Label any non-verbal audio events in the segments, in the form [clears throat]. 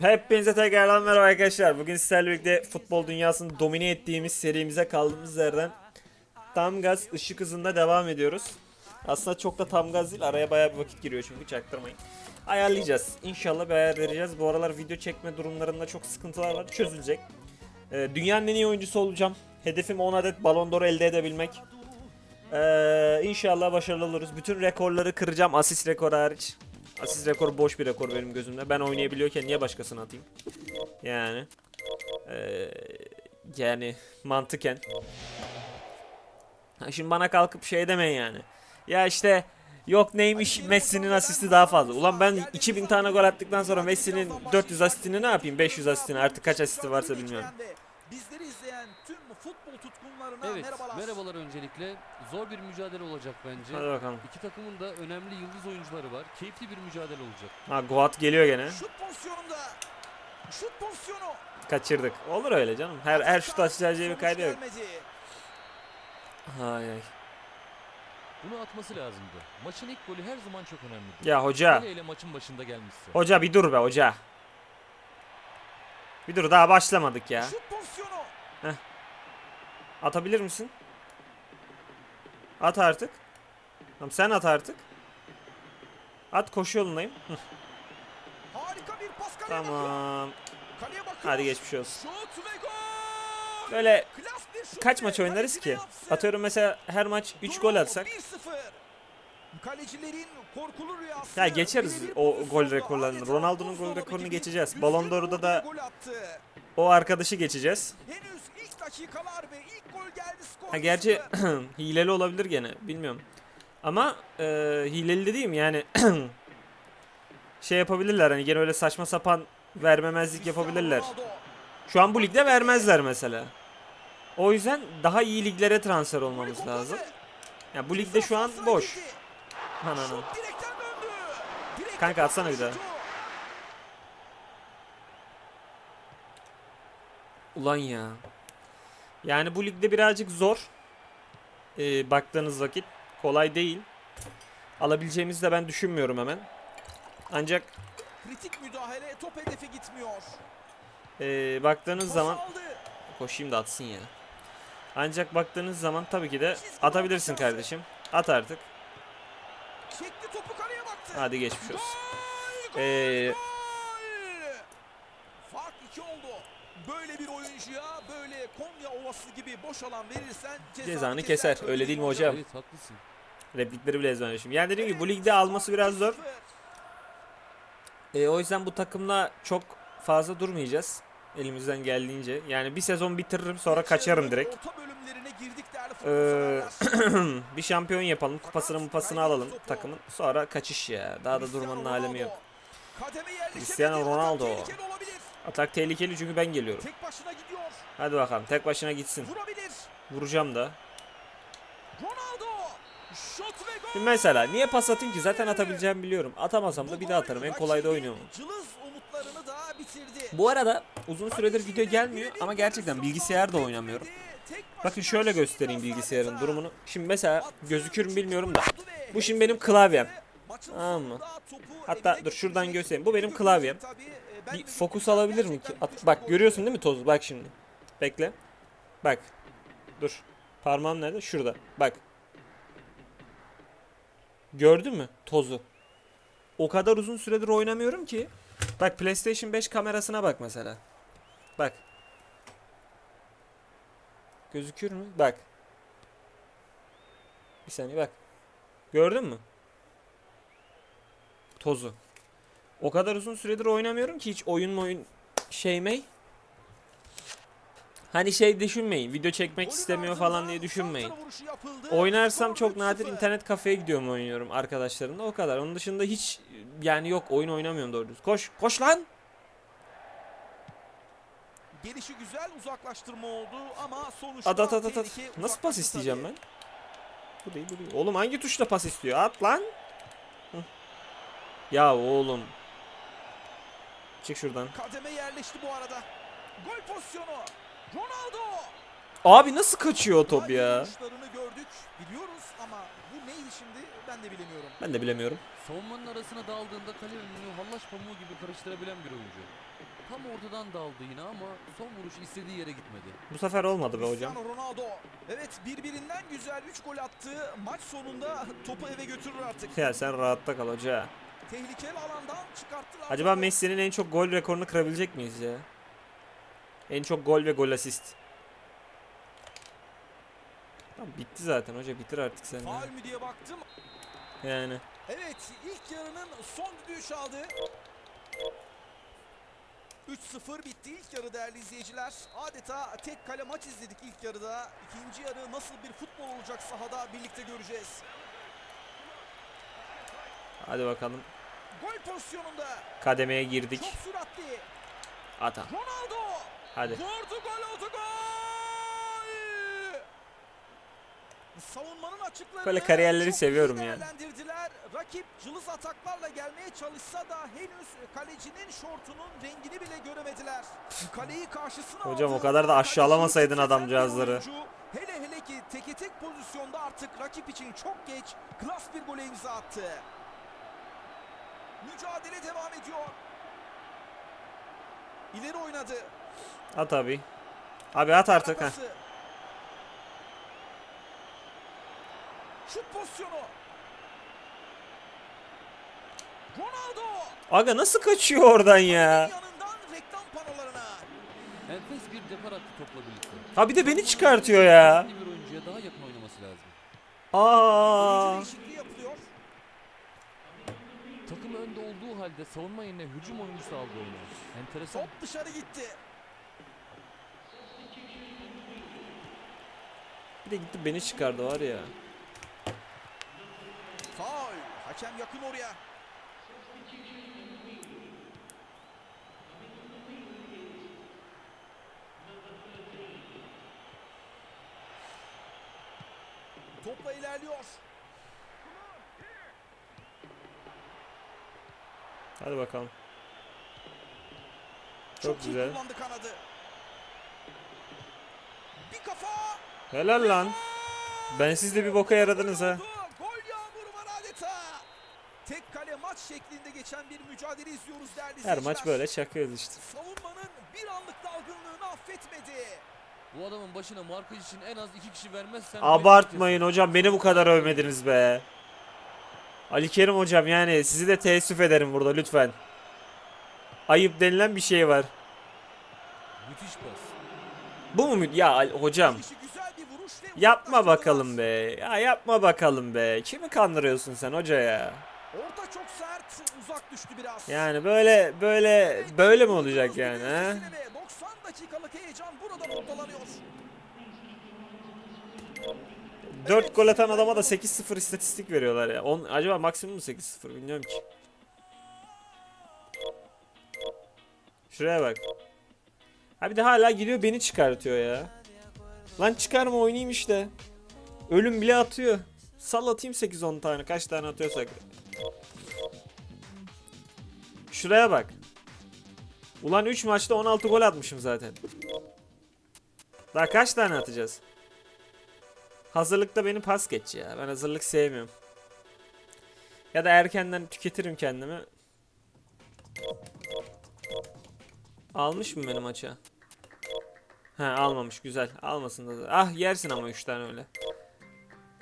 Hepinize tekrardan merhaba arkadaşlar. Bugün sizlerle birlikte futbol dünyasını domine ettiğimiz serimize kaldığımız yerden tam gaz ışık hızında devam ediyoruz. Aslında çok da tam gaz değil. Araya bayağı bir vakit giriyor çünkü çaktırmayın. Ayarlayacağız. İnşallah bir ayar vereceğiz. Bu aralar video çekme durumlarında çok sıkıntılar var. Çözülecek. Ee, dünyanın en iyi oyuncusu olacağım. Hedefim 10 adet Ballon d'Or elde edebilmek. Ee, inşallah başarılı oluruz. Bütün rekorları kıracağım. Asist rekoru hariç. Asist rekoru boş bir rekor benim gözümde. Ben oynayabiliyorken niye başkasına atayım? Yani. Ee, yani mantıken. Ha, şimdi bana kalkıp şey demeyin yani. Ya işte yok neymiş Messi'nin asisti daha fazla. Ulan ben 2000 tane gol attıktan sonra Messi'nin 400 asistini ne yapayım? 500 asistini artık kaç asisti varsa bilmiyorum. Bizleri izleyen tüm futbol tutkunlarına Evet, merhabalar. merhabalar öncelikle. Zor bir mücadele olacak bence. Hadi bakalım. İki takımın da önemli yıldız oyuncuları var. Keyifli bir mücadele olacak. Ha Goat geliyor gene. Şut pozisyonunda. Şut pozisyonu. Kaçırdık. Olur öyle canım. Her her şut atacağı bir kaydı yok. Ay ay. Bunu atması lazımdı. Maçın ilk golü her zaman çok önemlidir. Ya hoca. Hele hele maçın başında gelmişse. Hoca bir dur be hoca. Bir dur daha başlamadık ya. Şut pozisyonu. Atabilir misin? At artık. Tamam sen at artık. At koşu yolundayım. Harika bir pas kaleye tamam. Kaleye. Hadi geçmiş olsun. Böyle kaç maç oynarız ki? Atıyorum mesela her maç 3 Durum gol atsak. 1-0. Kalecilerin korkulu rüyası. Ya geçeriz o gol rekorlarını. Ronaldo'nun gol rekorunu geçeceğiz. Ballon d'Or'da da o arkadaşı geçeceğiz. Henüz dakikalar ve ilk gol geldi skor. Ha gerçi 1-0. [clears throat] hileli olabilir gene bilmiyorum. Ama e, hileli de diyeyim yani [clears throat] şey yapabilirler hani gene öyle saçma sapan vermemezlik yapabilirler. Şu an bu ligde vermezler mesela. O yüzden daha iyi liglere transfer olmamız lazım. Ya bu ligde şu an boş. Ananı. Kanka atsana bir daha. Ulan ya. Yani bu ligde birazcık zor. Ee, baktığınız vakit kolay değil. Alabileceğimizi de ben düşünmüyorum hemen. Ancak Kritik müdahale top hedefe gitmiyor. ee, baktığınız Pas zaman aldı. koşayım da atsın ya. Ancak baktığınız zaman tabii ki de atabilirsin kardeşim. At artık. Çekti topu kaleye baktı. Hadi geçmiş olsun. Gol! Ee, Gol! Fark iki oldu. Böyle bir oyuncuya Konya Ovası gibi boş alan verirsen Cezanı keser. Öyle değil mi hocam? Evet haklısın. Replikleri bile ezberlemişim. Yani dediğim gibi bu ligde alması biraz zor. E, o yüzden bu takımla çok fazla durmayacağız. Elimizden geldiğince. Yani bir sezon bitiririm sonra kaçarım direkt. Ee, [clears throat] bir şampiyon yapalım. Kupasını mupasını alalım takımın. Sonra kaçış ya. Daha da durmanın alemi yok. Cristiano Ronaldo. Atak tehlikeli çünkü ben geliyorum. Tek başına gidiyor. Hadi bakalım. Tek başına gitsin. Vurabilir. Vuracağım da. Ronaldo. Şut ve gol. Şimdi mesela niye pas atayım ki? Zaten atabileceğimi biliyorum. Atamasam da bir daha atarım. En kolay da oynuyorum. Cılız umutlarını da bitirdi. Bu arada uzun süredir video gelmiyor ama gerçekten bilgisayarda oynamıyorum. Bakın şöyle göstereyim bilgisayarın durumunu. Şimdi mesela gözükür mü bilmiyorum da. Bu şimdi benim klavyem. Tamam mı? Hatta dur şuradan göstereyim. Bu benim klavyem. e, Bir fokus alabilir mi ki? At- bak görüyorsun değil mi tozu? Bak şimdi. Bekle. Bak. Dur. Parmağım nerede? Şurada. Bak. Gördün mü tozu? O kadar uzun süredir oynamıyorum ki. Bak PlayStation 5 kamerasına bak mesela. Bak. Gözükür mü? Bak. Bir saniye bak. Gördün mü? Tozu. O kadar uzun süredir oynamıyorum ki hiç oyun mu oyun şey mey. Hani şey düşünmeyin. Video çekmek istemiyor falan diye düşünmeyin. Oynarsam çok nadir internet kafeye gidiyorum oynuyorum arkadaşlarımla o kadar. Onun dışında hiç yani yok oyun oynamıyorum doğru düz. Koş koş lan. Gelişi güzel uzaklaştırma oldu ama sonuçta At at at at. at. tehlike Nasıl pas isteyeceğim ben? Bu değil bu değil. Oğlum hangi tuşla pas istiyor? At lan. Ya oğlum. Çık şuradan. Kademe yerleşti bu arada. Gol pozisyonu. Ronaldo. Abi nasıl kaçıyor o top ya? Gördük. Biliyoruz ama bu neydi şimdi ben de bilemiyorum. Ben de bilemiyorum. Savunmanın arasına daldığında kale önünü hallaç pamuğu gibi karıştırabilen bir oyuncu. Tam ortadan daldı yine ama son vuruş istediği yere gitmedi. Bu sefer olmadı be hocam. Cristiano Ronaldo. Evet birbirinden güzel 3 gol attı. Maç sonunda topu eve götürür artık. Ya sen rahatta kal hoca. Tehlikeli alandan çıkarttılar. Acaba. Messi'nin en çok gol rekorunu kırabilecek miyiz ya? En çok gol ve gol asist. Tamam bitti zaten hoca bitir artık sen. Faul mü diye baktım. Yani. Evet ilk yarının son düdüğü çaldı. 3-0 bitti ilk yarı değerli izleyiciler. Adeta tek kale maç izledik ilk yarıda. İkinci yarı nasıl bir futbol olacak sahada birlikte göreceğiz. Hadi bakalım. Gol pozisyonunda Kademeye girdik. çok süratli. Ata. Ronaldo Hadi. vurdu gol oldu gol. Savunmanın açıklarını Böyle kariyerleri seviyorum yani. Rakip cılız ataklarla gelmeye çalışsa da henüz kalecinin şortunun rengini bile göremediler. Kaleyi karşısına Hocam o kadar da aşağılamasaydın adamcağızları. oyuncu. Hele hele ki teke tek pozisyonda artık rakip için çok geç klas bir gole imza attı. Mücadele devam ediyor. İleri oynadı. At abi. Abi at artık ha. Şut pozisyonu. Ronaldo. Aga nasıl kaçıyor oradan ya? Yanından reklam panolarına. Enfes bir depar attı topla birlikte. Ha bir de beni çıkartıyor ya. Bir oyuncuya daha yakın oynaması lazım. Aa. Takım önde olduğu halde savunma yerine hücum oyuncusu aldı oyunu. Enteresan. Top dışarı gitti. Bir de gitti beni çıkardı var ya. Faul. Hakem yakın oraya. Topla ilerliyor. Hadi bakalım. Çok, Çok güzel. Bir kafa. Helal lan. Ben siz de bir boka yaradınız ha. Gol yağmuru var adeta. Tek kale maç şeklinde geçen bir mücadele izliyoruz değerli Her maç böyle çakıyoruz işte. Savunmanın bir anlık dalgınlığını affetmedi. Bu adamın başına markaj için en az iki kişi vermezsen... Abartmayın hocam beni bu kadar övmediniz be. Ali Kerim hocam yani sizi de teessüf ederim burada lütfen. Ayıp denilen bir şey var. Müthiş pas. Bu mu? Ya hocam yapma bakalım be. Ya yapma bakalım be. Kimi kandırıyorsun sen hoca ya? Orta çok sert, uzak düştü biraz. Yani böyle böyle böyle mi olacak yani ha? üstesine ve 90 dakikalık heyecan burada noktalanıyor. 4 gol atan adama da 8-0 istatistik veriyorlar ya. On, acaba maksimum mu 8-0 bilmiyorum ki. Şuraya bak. Ha bir de hala gidiyor beni çıkartıyor ya. Lan çıkarma oynayayım işte. Ölüm bile atıyor. Sal atayım 8-10 tane kaç tane atıyorsak. Şuraya bak. Ulan 3 maçta 16 gol atmışım zaten. Daha kaç tane atacağız? Hazırlıkta beni pas geç ya. Ben hazırlık sevmiyorum. Ya da erkenden tüketirim kendimi. Almış mı benim maça? He almamış güzel. Almasın da. Ah yersin ama 3 tane öyle.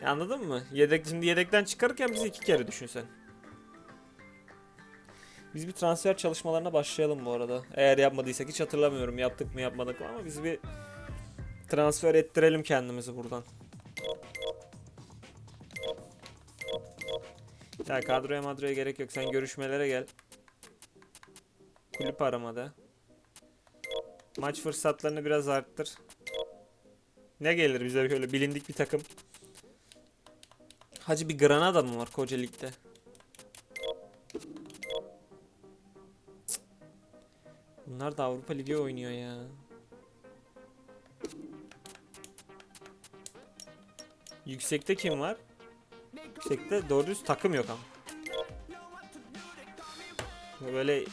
Ya anladın mı? Yedek şimdi yedekten çıkarırken bizi iki kere düşünsen. Biz bir transfer çalışmalarına başlayalım bu arada. Eğer yapmadıysak hiç hatırlamıyorum yaptık mı yapmadık mı ama biz bir transfer ettirelim kendimizi buradan. Ya kadroya madroya gerek yok. Sen görüşmelere gel. Kulüp aramada. Maç fırsatlarını biraz arttır. Ne gelir bize şöyle bilindik bir takım. Hacı bir Granada mı var koca ligde? Bunlar da Avrupa Ligi oynuyor ya. Yüksekte kim var? Yüksekte doğru düz takım yok ama. Böyle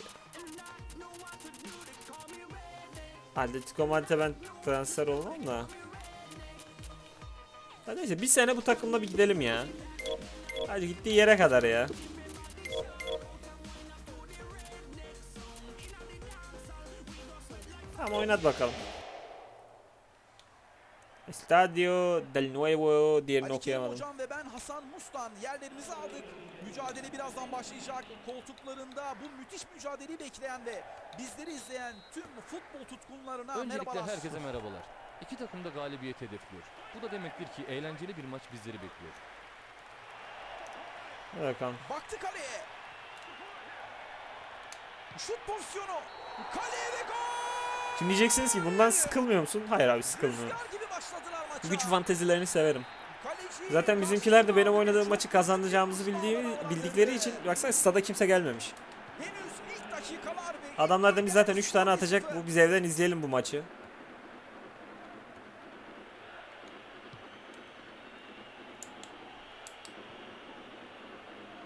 Atletico Madrid'e ben transfer olmam da. Ha neyse bir sene bu takımla bir gidelim ya. Hadi gittiği yere kadar ya. Tamam oynat bakalım. Estadio del Nuevo diğerini Ali okuyamadım. Hocam ve ben Hasan Mustan yerlerimizi aldık. Mücadele birazdan başlayacak. Koltuklarında bu müthiş mücadeleyi bekleyen ve bizleri izleyen tüm futbol tutkunlarına Öncelikle merhabalar. herkese merhabalar. İki takım da galibiyet hedefliyor. Bu da demektir ki eğlenceli bir maç bizleri bekliyor. Bakalım. Baktı kaleye. Şut pozisyonu. Kaleye ve gol! Şimdi diyeceksiniz ki bundan sıkılmıyor musun? Hayır abi sıkılmıyorum. Güç fantezilerini severim. Zaten bizimkiler de benim oynadığım maçı kazanacağımızı bildiği, bildikleri için baksana stada kimse gelmemiş. Adamlar demiş zaten 3 tane atacak. Bu biz evden izleyelim bu maçı.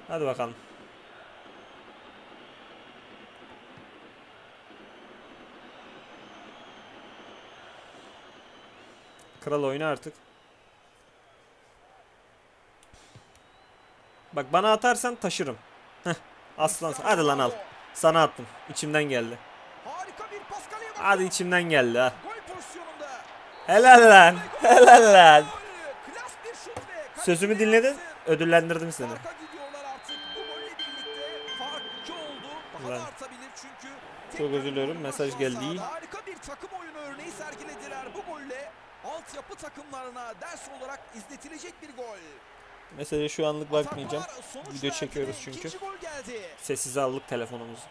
Hadi bakalım. Kral oyna artık. Bak bana atarsan taşırım. Heh, aslansın. Hadi lan al. Sana attım. İçimden geldi. Hadi içimden geldi ha. Helal lan. [laughs] Helal lan. Sözümü dinledin. Ödüllendirdim seni. Farka gidiyorlar artık. Bu golle birlikte fark 2 oldu. Daha Ulan. da artabilir çünkü. Çok özür diliyorum, mesaj geldi. sahada. Harika bir takım oyunu örneği sergilediler bu golle. Altyapı takımlarına ders olarak izletilecek bir gol. Mesela şu anlık bakmayacağım. Ataklar Video çekiyoruz çünkü. Sessize aldık telefonumuzu.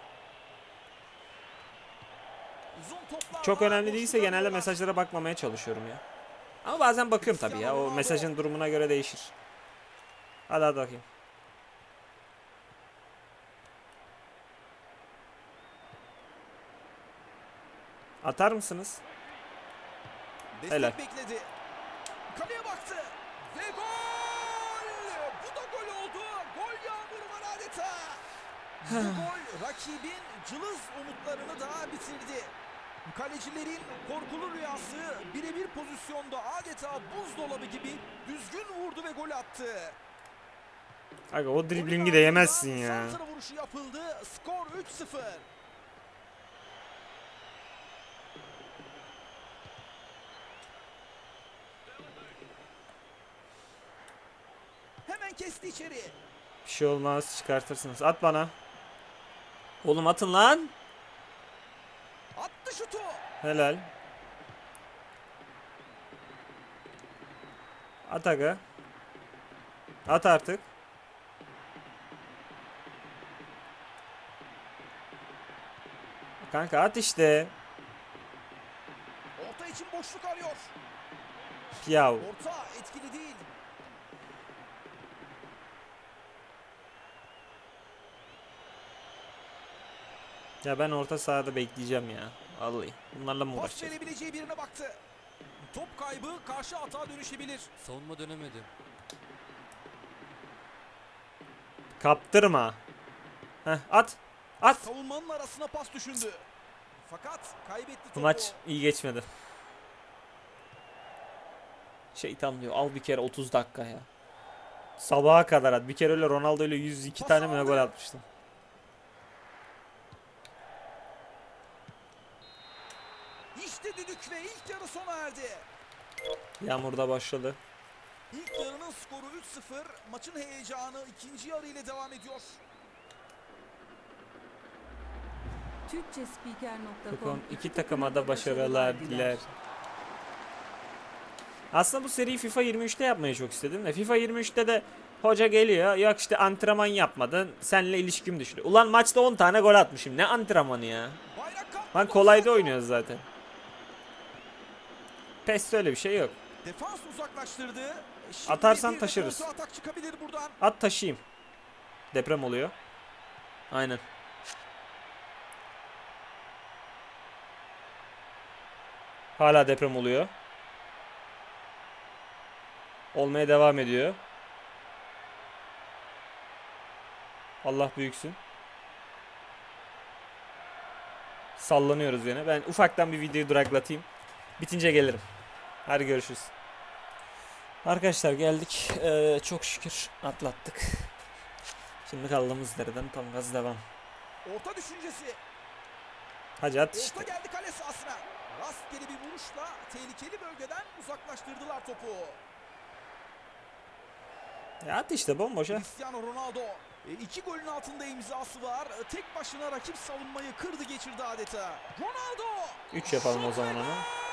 Çok önemli değilse genelde mesajlara bakmamaya çalışıyorum ya. Ama bazen bakıyorum tabii ya. O mesajın durumuna göre değişir. Hadi hadi bakayım. Atar mısınız? Destek Helal. bekledi. Kaleye baktı. Ve gol! Bu da gol oldu. Gol yağmuru var adeta. Bu gol rakibin cılız umutlarını daha bitirdi. Kalecilerin korkulu rüyası birebir pozisyonda adeta buzdolabı gibi düzgün vurdu ve gol attı. Aga o driblingi de yemezsin ya. Santra vuruşu yapıldı. Skor 3-0. Kesti içeri. Bir şey olmaz çıkartırsınız. At bana. Oğlum atın lan. Attı şutu. Helal. At aga. At artık. Kanka at işte. Orta için boşluk arıyor. Yav. Orta etkili değil. Ya ben orta sahada bekleyeceğim ya. Vallahi. Bunlarla mı Pas uğraşacağız? verebileceği birine baktı. Top kaybı karşı hata dönüşebilir. Savunma dönemedi. Kaptırma. Heh, at. At. Savunmanın arasına pas düşündü. Fakat kaybetti Bu topu. maç iyi geçmedi. Şeytan diyor al bir kere 30 dakika ya. Sabaha kadar at. Bir kere öyle Ronaldo ile 102 Pas tane mi ne aldı. gol atmıştım. İşte düdük ve ilk yarı sona erdi. Yağmur da başladı. İlk yarının skoru 3-0. Maçın heyecanı ikinci yarı ile devam ediyor. Türkçespiker.com iki takıma da başarılar diler. Aslında bu seriyi FIFA 23'te yapmayı çok istedim de FIFA 23'te de hoca geliyor yok işte antrenman yapmadın seninle ilişkim düştü. Ulan maçta 10 tane gol atmışım ne antrenmanı ya. Lan kolayda oynuyoruz zaten. PES'te öyle bir şey yok. Defans uzaklaştırdı. Şimdi Atarsan taşırız. atak çıkabilir buradan. At taşıyayım. Deprem oluyor. Aynen. Hala deprem oluyor. Olmaya devam ediyor. Allah büyüksün. Sallanıyoruz yine. Ben ufaktan bir videoyu duraklatayım. Bitince gelirim. Hadi görüşürüz. Arkadaşlar geldik. Ee, çok şükür atlattık. Şimdi kaldığımız yerden tam gaz devam. Orta düşüncesi. Hadi at Orta işte. geldi kale sahasına. Rastgele bir vuruşla tehlikeli bölgeden uzaklaştırdılar topu. Ya at işte bomboş ha. Cristiano Ronaldo. E, iki golün altında imzası var. E, tek başına rakip savunmayı kırdı geçirdi adeta. Ronaldo. 3 yapalım o zaman onu. gol!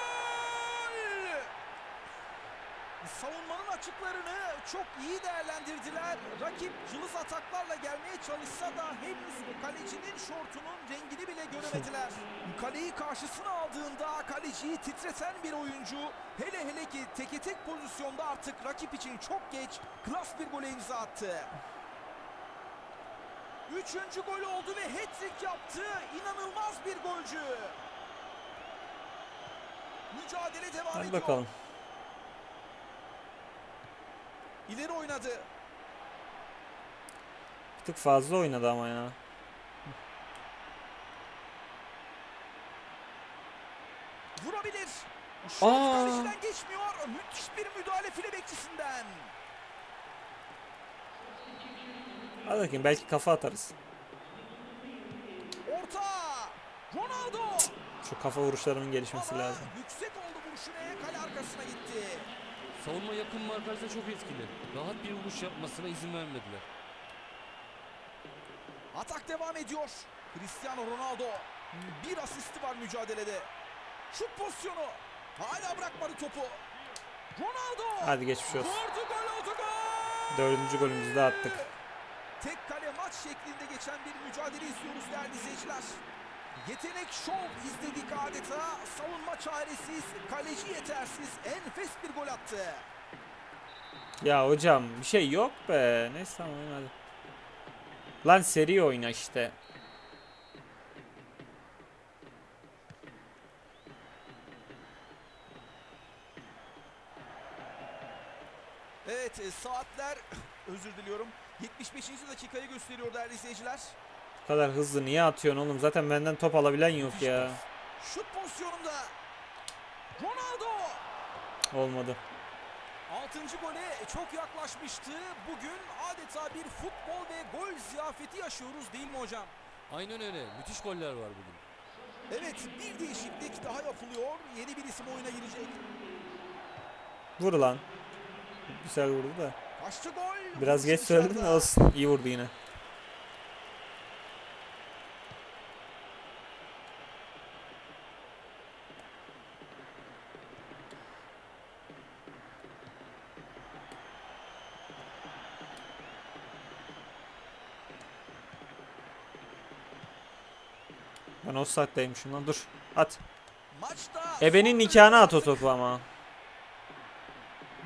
Savunmanın açıklarını çok iyi değerlendirdiler. Rakip cılız ataklarla gelmeye çalışsa da henüz kalecinin şortunun rengini bile göremediler. [laughs] Kaleyi karşısına aldığında kaleciyi titreten bir oyuncu hele hele ki teke tek pozisyonda artık rakip için çok geç klas bir gole imza attı. Üçüncü gol oldu ve hat-trick yaptı. İnanılmaz bir golcü. Mücadele devam Hadi ediyor. bakalım. İleri oynadı. Bir tık fazla oynadı ama ya. Vurabilir. Şut Aa. kaleciden geçmiyor. Müthiş bir müdahale file bekçisinden. Hadi bakayım belki kafa atarız. Orta. Ronaldo. Şu kafa vuruşlarının gelişmesi Ama lazım. yüksek oldu vuruşu ve kale arkasına gitti. Savunma yakın markajda çok etkili. Rahat bir vuruş yapmasına izin vermediler. Atak devam ediyor. Cristiano Ronaldo. Bir asisti var mücadelede. Şut pozisyonu. Hala bırakmadı topu. Ronaldo. Hadi geçmiş olsun. Vurdu gol oldu gol. Dördüncü golümüzü de attık. Tek kale maç şeklinde geçen bir mücadele izliyoruz değerli izleyiciler. Yetenek şov izledik adeta. Savunma çaresiz, kaleci yetersiz, enfes bir gol attı. Ya hocam bir şey yok be. Neyse tamam oyna hadi. Lan seri oyna işte. Evet e, saatler [clears throat] özür diliyorum 75. dakikayı gösteriyor değerli izleyiciler. Bu kadar hızlı niye atıyorsun oğlum? Zaten benden top alabilen yok ya. Şut pozisyonunda Ronaldo Olmadı. 6. gole çok yaklaşmıştı. Bugün adeta bir futbol ve gol ziyafeti yaşıyoruz değil mi hocam? Aynen öyle. Müthiş goller var bugün. Evet bir değişiklik daha yapılıyor. Yeni bir isim oyuna girecek. Vur lan. Güzel vurdu da. Kaçtı gol. Biraz geç söyledim de olsun. İyi vurdu yine. Ben offside'daymışım lan dur. At. Ebenin nikahına at o topu ama.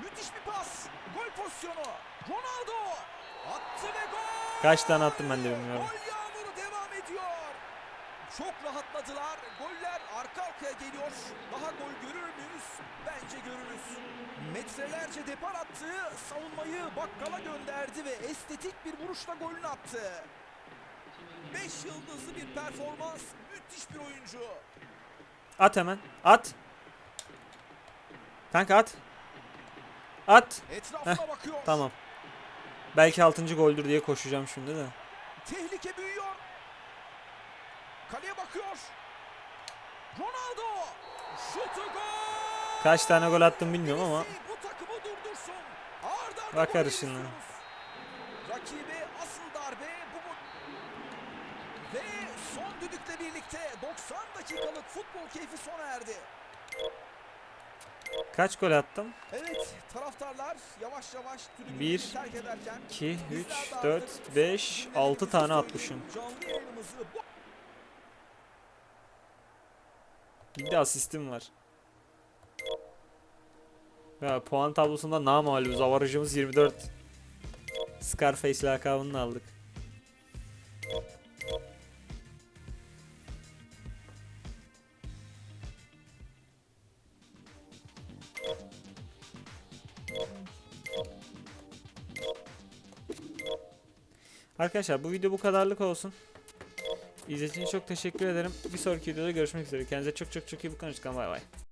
Müthiş bir pas. Gol pozisyonu. Ronaldo attı ve gol. Kaç tane attım ben de bilmiyorum. Gol yağmuru devam ediyor. Çok rahatladılar. Goller arka arkaya geliyor. Daha gol görür müyüz? Bence görürüz. Metrelerce depar attı. Savunmayı bakkala gönderdi ve estetik bir vuruşla golünü attı. 5 yıldızlı bir performans. Müthiş bir oyuncu. At hemen. At. Kanka at. At. Etrafına bakıyor. Tamam. Belki 6. goldür diye koşacağım şimdi de. Tehlike büyüyor. Kaleye bakıyor. Ronaldo. Şutu gol. Kaç tane gol attım bilmiyorum ama Bu takımı durdursun. Arda arda Bakar gol işine. izliyoruz. Rakibe asıl darbe bu bu. Ve son düdükle birlikte 90 dakikalık futbol keyfi sona erdi. kaç gol attım? Evet taraftarlar yavaş yavaş tribünleri Bir, terk ederken 2, 3, bizler de 4, artık 5, cümlelerimizi 6 tane atmışım. Bir de asistim var. Ya puan tablosunda namalüz. Avarajımız 24. Scarface lakabını aldık. Arkadaşlar bu video bu kadarlık olsun. İzlediğiniz için çok teşekkür ederim. Bir sonraki videoda görüşmek üzere. Kendinize çok çok çok iyi bakın. Hoşçakalın. Bay bay.